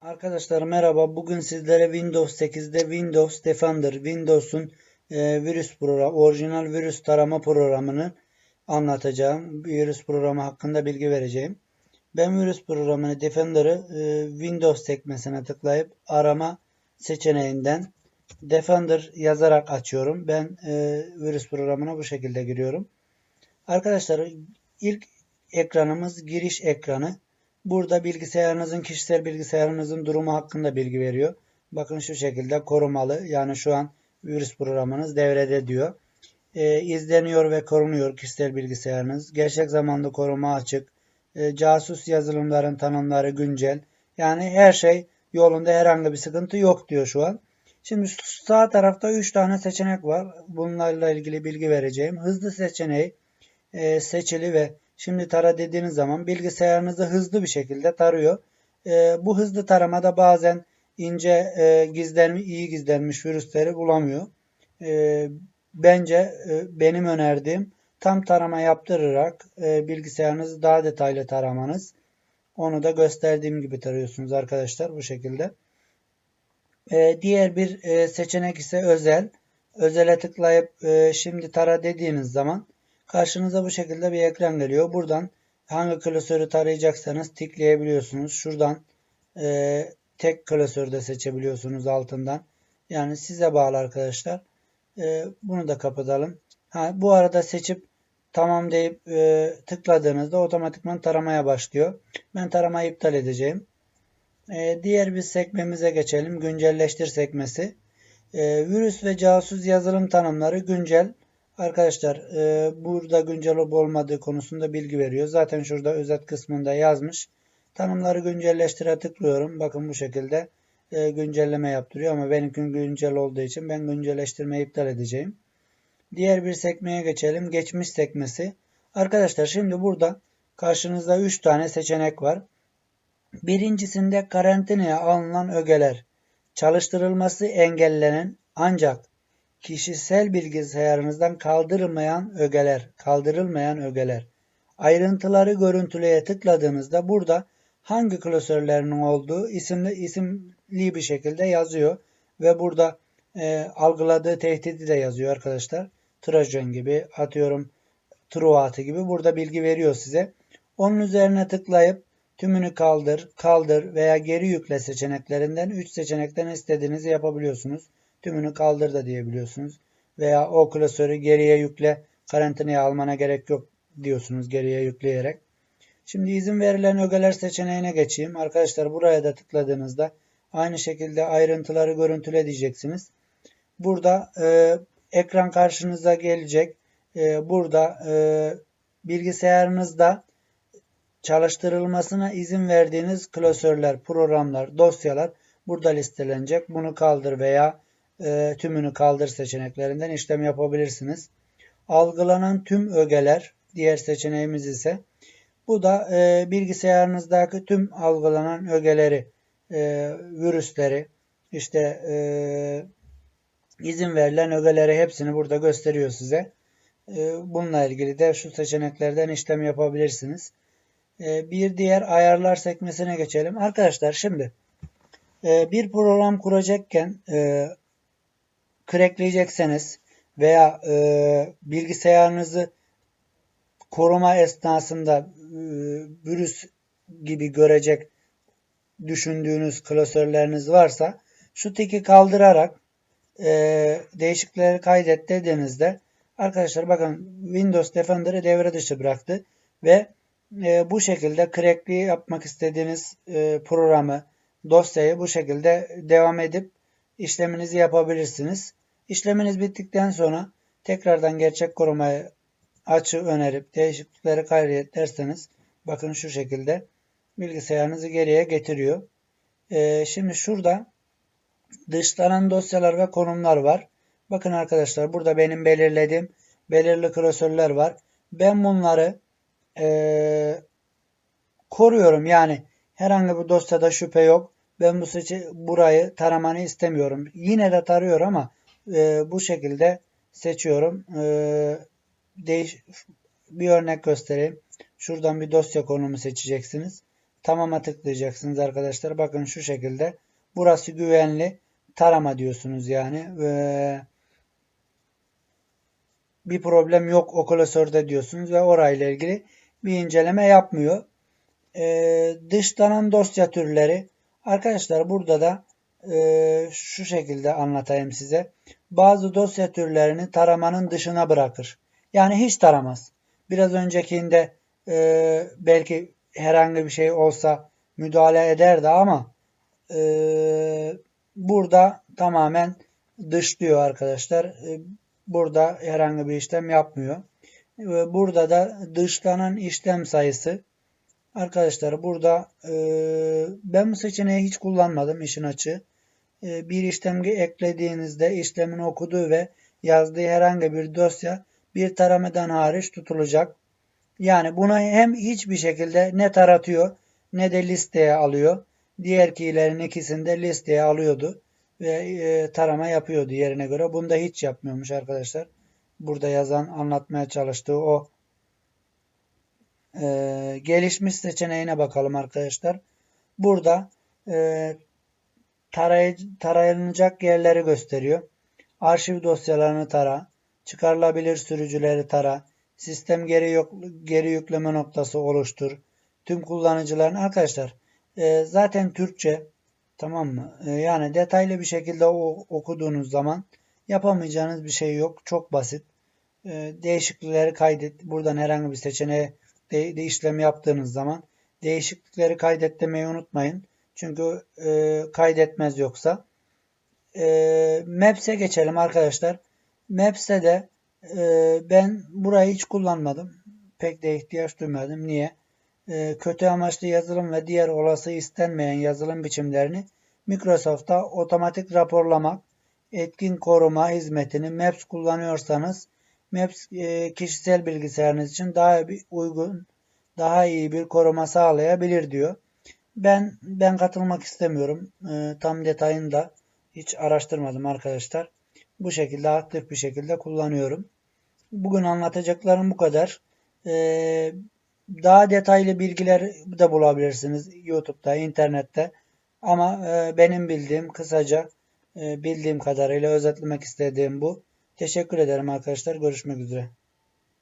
Arkadaşlar merhaba. Bugün sizlere Windows 8'de Windows Defender, Windows'un e, virüs programı, orijinal virüs tarama programını anlatacağım. Virüs programı hakkında bilgi vereceğim. Ben virüs programını Defender'ı e, Windows sekmesine tıklayıp arama seçeneğinden Defender yazarak açıyorum. Ben e, virüs programına bu şekilde giriyorum. Arkadaşlar ilk ekranımız giriş ekranı. Burada bilgisayarınızın, kişisel bilgisayarınızın durumu hakkında bilgi veriyor. Bakın şu şekilde korumalı. Yani şu an virüs programınız devrede diyor. E, izleniyor ve korunuyor kişisel bilgisayarınız. Gerçek zamanlı koruma açık. E, casus yazılımların tanımları güncel. Yani her şey yolunda herhangi bir sıkıntı yok diyor şu an. Şimdi sağ tarafta 3 tane seçenek var. Bunlarla ilgili bilgi vereceğim. Hızlı seçeneği e, seçili ve Şimdi tara dediğiniz zaman bilgisayarınızı hızlı bir şekilde tarıyor. E, bu hızlı taramada bazen ince e, gizlenmiş, iyi gizlenmiş virüsleri bulamıyor. E, bence e, benim önerdiğim tam tarama yaptırarak e, bilgisayarınızı daha detaylı taramanız. Onu da gösterdiğim gibi tarıyorsunuz arkadaşlar bu şekilde. E, diğer bir seçenek ise özel. Özele tıklayıp şimdi tara dediğiniz zaman Karşınıza bu şekilde bir ekran geliyor. Buradan hangi klasörü tarayacaksanız tıklayabiliyorsunuz. Şuradan e, tek klasörü de seçebiliyorsunuz altından. Yani size bağlı arkadaşlar. E, bunu da kapatalım. Ha, bu arada seçip tamam deyip e, tıkladığınızda otomatikman taramaya başlıyor. Ben taramayı iptal edeceğim. E, diğer bir sekmemize geçelim. Güncelleştir sekmesi. E, virüs ve casus yazılım tanımları güncel. Arkadaşlar e, burada güncel olup olmadığı konusunda bilgi veriyor. Zaten şurada özet kısmında yazmış. Tanımları güncelleştire tıklıyorum. Bakın bu şekilde e, güncelleme yaptırıyor ama benimki güncel olduğu için ben güncelleştirmeyi iptal edeceğim. Diğer bir sekmeye geçelim. Geçmiş sekmesi. Arkadaşlar şimdi burada karşınızda 3 tane seçenek var. Birincisinde karantinaya alınan ögeler çalıştırılması engellenen ancak kişisel bilgisayarınızdan kaldırılmayan ögeler, kaldırılmayan ögeler. Ayrıntıları görüntüleye tıkladığınızda burada hangi klasörlerinin olduğu isimli isimli bir şekilde yazıyor ve burada e, algıladığı tehdidi de yazıyor arkadaşlar. Trojan gibi atıyorum Truatı gibi burada bilgi veriyor size. Onun üzerine tıklayıp tümünü kaldır, kaldır veya geri yükle seçeneklerinden 3 seçenekten istediğinizi yapabiliyorsunuz. Tümünü kaldır da diyebiliyorsunuz. Veya o klasörü geriye yükle karantinaya almana gerek yok diyorsunuz geriye yükleyerek. Şimdi izin verilen ögeler seçeneğine geçeyim. Arkadaşlar buraya da tıkladığınızda aynı şekilde ayrıntıları görüntüle diyeceksiniz. Burada e, ekran karşınıza gelecek. E, burada e, bilgisayarınızda çalıştırılmasına izin verdiğiniz klasörler, programlar, dosyalar burada listelenecek. Bunu kaldır veya e, tümünü kaldır seçeneklerinden işlem yapabilirsiniz. Algılanan tüm ögeler diğer seçeneğimiz ise bu da e, bilgisayarınızdaki tüm algılanan ögeleri, e, virüsleri, işte e, izin verilen ögeleri hepsini burada gösteriyor size. E, bununla ilgili de şu seçeneklerden işlem yapabilirsiniz. E, bir diğer ayarlar sekmesine geçelim. Arkadaşlar şimdi e, bir program kuracakken e, crackleyecekseniz veya e, bilgisayarınızı koruma esnasında e, virüs gibi görecek düşündüğünüz klasörleriniz varsa şu tiki kaldırarak e, değişiklikleri kaydet dediğinizde arkadaşlar bakın Windows Defender'ı devre dışı bıraktı ve e, bu şekilde crackli yapmak istediğiniz e, programı dosyayı bu şekilde devam edip işleminizi yapabilirsiniz. İşleminiz bittikten sonra tekrardan gerçek korumayı açı önerip değişiklikleri kaydet derseniz bakın şu şekilde bilgisayarınızı geriye getiriyor. Ee, şimdi şurada dışlanan dosyalar ve konumlar var. Bakın arkadaşlar burada benim belirlediğim belirli klasörler var. Ben bunları e, koruyorum. Yani herhangi bir dosyada şüphe yok. Ben bu seçi burayı taramanı istemiyorum. Yine de tarıyor ama e, bu şekilde seçiyorum. E, değiş bir örnek göstereyim. Şuradan bir dosya konumu seçeceksiniz. Tamama tıklayacaksınız arkadaşlar. Bakın şu şekilde. Burası güvenli. Tarama diyorsunuz yani. Ve bir problem yok o klasörde diyorsunuz ve orayla ilgili bir inceleme yapmıyor. Ee, dışlanan dosya türleri. Arkadaşlar burada da e, şu şekilde anlatayım size. Bazı dosya türlerini taramanın dışına bırakır. Yani hiç taramaz. Biraz öncekinde e, belki herhangi bir şey olsa müdahale ederdi ama e, burada tamamen dışlıyor arkadaşlar. E, burada herhangi bir işlem yapmıyor. E, burada da dışlanan işlem sayısı arkadaşlar burada e, ben bu seçeneği hiç kullanmadım işin açığı. E, bir işlem eklediğinizde işlemin okuduğu ve yazdığı herhangi bir dosya bir taramadan hariç tutulacak. Yani bunu hem hiçbir şekilde ne taratıyor ne de listeye alıyor. Diğer keylerin ikisini de listeye alıyordu ve e, tarama yapıyordu yerine göre. Bunda hiç yapmıyormuş arkadaşlar. Burada yazan anlatmaya çalıştığı o e, gelişmiş seçeneğine bakalım arkadaşlar. Burada e, taray tarayılacak yerleri gösteriyor. Arşiv dosyalarını tara, çıkarılabilir sürücüleri tara, sistem geri, yok, geri yükleme noktası oluştur. Tüm kullanıcıların arkadaşlar e, zaten Türkçe tamam mı? E, yani detaylı bir şekilde o, okuduğunuz zaman yapamayacağınız bir şey yok. Çok basit. E, değişiklikleri kaydet. Buradan herhangi bir seçeneğe de, de işlem yaptığınız zaman değişiklikleri kaydet demeyi unutmayın. Çünkü e, kaydetmez yoksa. E, Maps'e geçelim arkadaşlar. Maps'te de e, ben burayı hiç kullanmadım. Pek de ihtiyaç duymadım. Niye? E, kötü amaçlı yazılım ve diğer olası istenmeyen yazılım biçimlerini Microsoft'ta otomatik raporlamak, etkin koruma hizmetini Maps kullanıyorsanız Maps e, kişisel bilgisayarınız için daha bir uygun, daha iyi bir koruma sağlayabilir diyor. Ben ben katılmak istemiyorum. E, tam detayını da hiç araştırmadım arkadaşlar. Bu şekilde aktif bir şekilde kullanıyorum. Bugün anlatacaklarım bu kadar. E, daha detaylı bilgiler de bulabilirsiniz YouTube'da, internette. Ama benim bildiğim kısaca bildiğim kadarıyla özetlemek istediğim bu. Teşekkür ederim arkadaşlar. Görüşmek üzere.